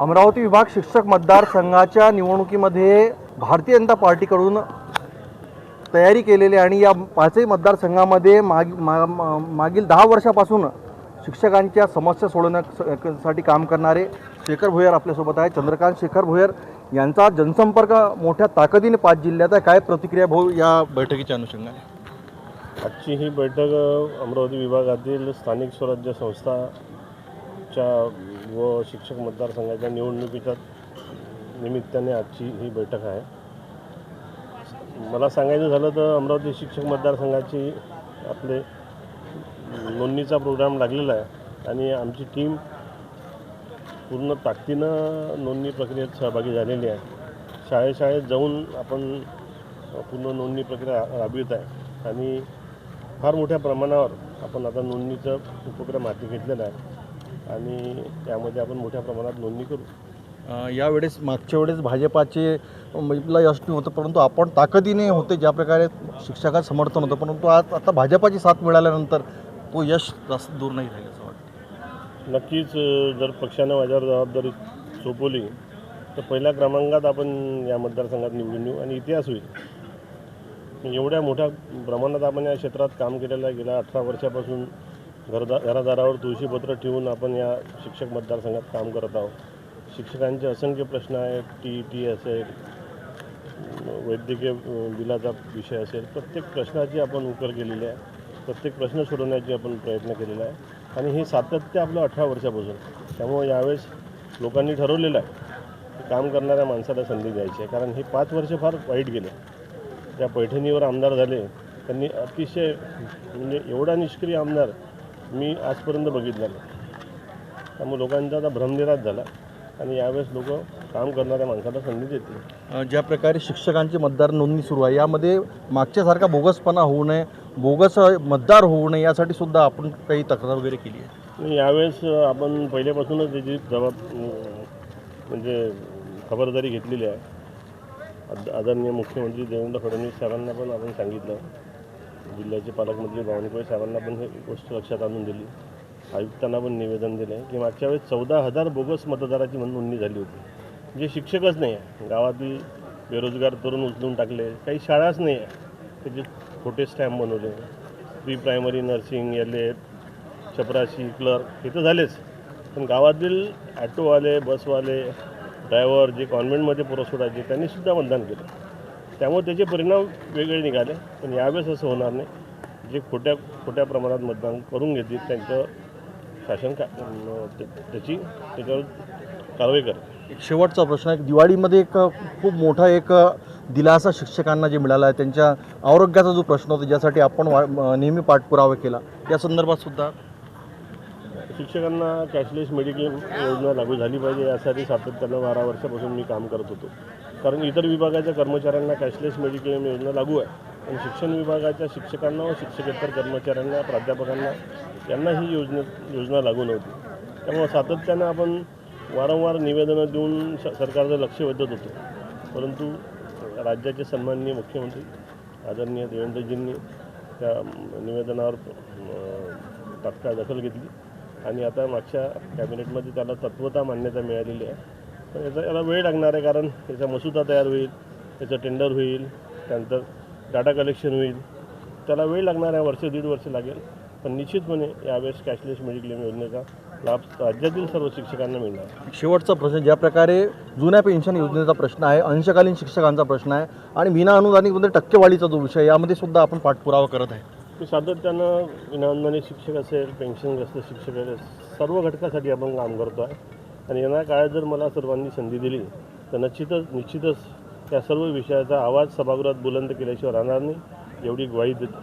अमरावती विभाग शिक्षक मतदारसंघाच्या निवडणुकीमध्ये भारतीय जनता पार्टीकडून तयारी केलेली आणि या पाचही मतदारसंघामध्ये माग मा- मा- मागील दहा वर्षापासून शिक्षकांच्या समस्या सोडवण्यासाठी काम करणारे शेखर भुयर आपल्यासोबत आहे चंद्रकांत शेखर भुयर यांचा जनसंपर्क मोठ्या ताकदीने पाच जिल्ह्यात आहे. काय प्रतिक्रिया भाऊ या बैठकीच्या अनुषंगाने? आजची ही बैठक अमरावती विभागातील स्थानिक स्वराज्य संस्थाच्या व शिक्षक मतदारसंघाच्या निवडणुकीच्या निमित्ताने आजची ही बैठक आहे. मला सांगायचं झालं तर अमरावती शिक्षक मतदारसंघाची आपले नोंदणीचा प्रोग्राम लागलेला आहे आणि आमची टीम पूर्ण ताकदीनं नोंदणी प्रक्रियेत सहभागी झालेली आहे. शाळेशाळेत जाऊन आपण पूर्ण नोंदणी प्रक्रिया राबवित आहे आणि फार मोठ्या प्रमाणावर आपण आता नोंदणीचा उपक्रम हाती घेतलेला आहे. आणि त्यामध्ये आपण मोठ्या प्रमाणात नोंदणी करू. यावेळेस मागच्या वेळेस भाजपाचे यश होतं परंतु आपण ताकदीने होते ज्या प्रकारे शिक्षकात समर्थन होतं परंतु आज आता भाजपाची साथ मिळाल्यानंतर तो यश जास्त दूर नाही राहील असं वाटतं. नक्कीच जर पक्षानं माझ्यावर जबाबदारी सोपवली तर पहिल्या क्रमांकात आपण या मतदारसंघात निवडून येऊ आणि इतिहास होईल. एवढ्या मोठ्या प्रमाणात आपण या क्षेत्रात काम केलेलं आहे. गेल्या अठरा वर्षापासून घरदा घरादारावर तुळशीपत्र ठेवून आपण या शिक्षक मतदारसंघात काम करत आहोत. शिक्षकांचे असंख्य प्रश्न आहेत टी टी असेल वैद्यकीय बिलाचा विषय असेल प्रत्येक प्रश्नाची आपण उकल केलेली आहे. प्रत्येक प्रश्न सोडवण्याची आपण प्रयत्न केलेला आहे. आणि हे सातत्य आपलं अठरा वर्षापासून. त्यामुळे यावेळेस लोकांनी ठरवलेलं आहे की काम करणाऱ्या माणसाला संधी द्यायची आहे. कारण हे पाच वर्ष फार वाईट गेले. त्या पैठणीवर आमदार झाले त्यांनी अतिशय म्हणजे एवढा निष्क्रिय आमदार मी आजपर्यंत बघितला नाही. त्यामुळे लोकांचा आता भ्रमनिराश झाला. आणि यावेळेस लोक काम करणाऱ्या माणसाला संधी देतील. अ, ज्या प्रकारे शिक्षकांची मतदार नोंदणी सुरू आहे यामध्ये मागच्यासारखा बोगसपणा होऊ नये बोगस मतदार होऊ नये यासाठी सुद्धा आपण काही तक्रार वगैरे केली आहे. यावेळेस आपण पहिल्यापासूनच त्याची जबाब म्हणजे खबरदारी घेतलेली आहे. आद- आदरणीय मुख्यमंत्री देवेंद्र फडणवीस साहेबांना पण आपण सांगितलं. जिल्ह्याचे पालकमंत्री बावनकुळे साहेबांना पण ही गोष्ट लक्षात आणून दिली. आयुक्तांना पण निवेदन दिले की मागच्या वेळेस चौदा हजार बोगस मतदाराची म्हणून नोंदणी झाली होती. जे शिक्षकच नाही आहे. गावातील बेरोजगार तरुण उचलून टाकले. काही शाळाच नाही आहे. त्याचे खोटे स्टॅम्प बनवले. Pre primary nursing L Ed चपराशी clerk हे तर झालेच. पण गावातील ॲटोवाले बसवाले ड्रायव्हर जे कॉन्व्हेंटमध्ये पुरस्कार सोडायचे त्यांनीसुद्धा मतदान केलं. त्यामुळे त्याचे परिणाम वेगळे निघाले. पण यावेळेस असं होणार नाही. जे खोट्या खोट्या प्रमाणात मतदान करून घेतील त्यांचं शासन का त्याची त्याच्यावर कारवाई करेल. एक शेवटचा प्रश्न आहे. दिवाळीमध्ये एक खूप मोठा एक दिलासा शिक्षकांना जे मिळाला आहे त्यांच्या आरोग्याचा जो प्रश्न होता ज्यासाठी आपण नेहमी पाठपुरावा केला. या संदर्भात सुद्धा शिक्षकांना कॅशलेस मेडिक्लेम योजना लागू झाली पाहिजे यासाठी सातत्यानं बारा वर्षापासून मी काम करत होतो. कारण इतर विभागाच्या कर्मचाऱ्यांना कॅशलेस मेडिक्लेम योजना लागू आहे. पण शिक्षण विभागाच्या शिक्षकांना व शिक्षकेतर कर्मचाऱ्यांना प्राध्यापकांना यांना ही योजने योजना लागू नव्हती. त्यामुळे सातत्यानं आपण वारंवार निवेदनं देऊन स सरकारचं लक्ष वेधत होतो. परंतु राज्याचे सन्माननीय मुख्यमंत्री आदरणीय देवेंद्रजींनी त्या निवेदनावर तात्काळ दखल घेतली. आणि आता मागच्या कॅबिनेटमध्ये त्याला तत्वता मान्यता मिळालेली आहे. पण याचा याला वेळ लागणार आहे कारण याचा मसुदा तयार होईल त्याचं टेंडर होईल त्यानंतर डाटा कलेक्शन होईल. त्याला वेळ लागणार आहे वर्ष दीड वर्ष लागेल. पण निश्चितपणे यावेळेस कॅशलेस मेडिक्लेम योजनेचा लाभ राज्यातील सर्व शिक्षकांना मिळणार. शेवटचा प्रश्न ज्या प्रकारे जुन्या पेन्शन योजनेचा प्रश्न आहे अंशकालीन शिक्षकांचा प्रश्न आहे आणि विना अनुदानिकमध्ये टक्केवाढीचा जो विषय यामध्ये सुद्धा आपण पाठपुरावा करत आहे. मी सातत्यानं विनाअनुदानित शिक्षक असेल पेन्शनग्रस्त शिक्षक असेल सर्व घटकासाठी आपण काम करतो आहे आणि येणाऱ्या काळात जर मला सर्वांनी संधी दिली तर निश्चितच निश्चितच त्या सर्व विषयाचा आवाज सभागृहात बुलंद केल्याशिवाय राहणार नाही एवढी ग्वाही देतो.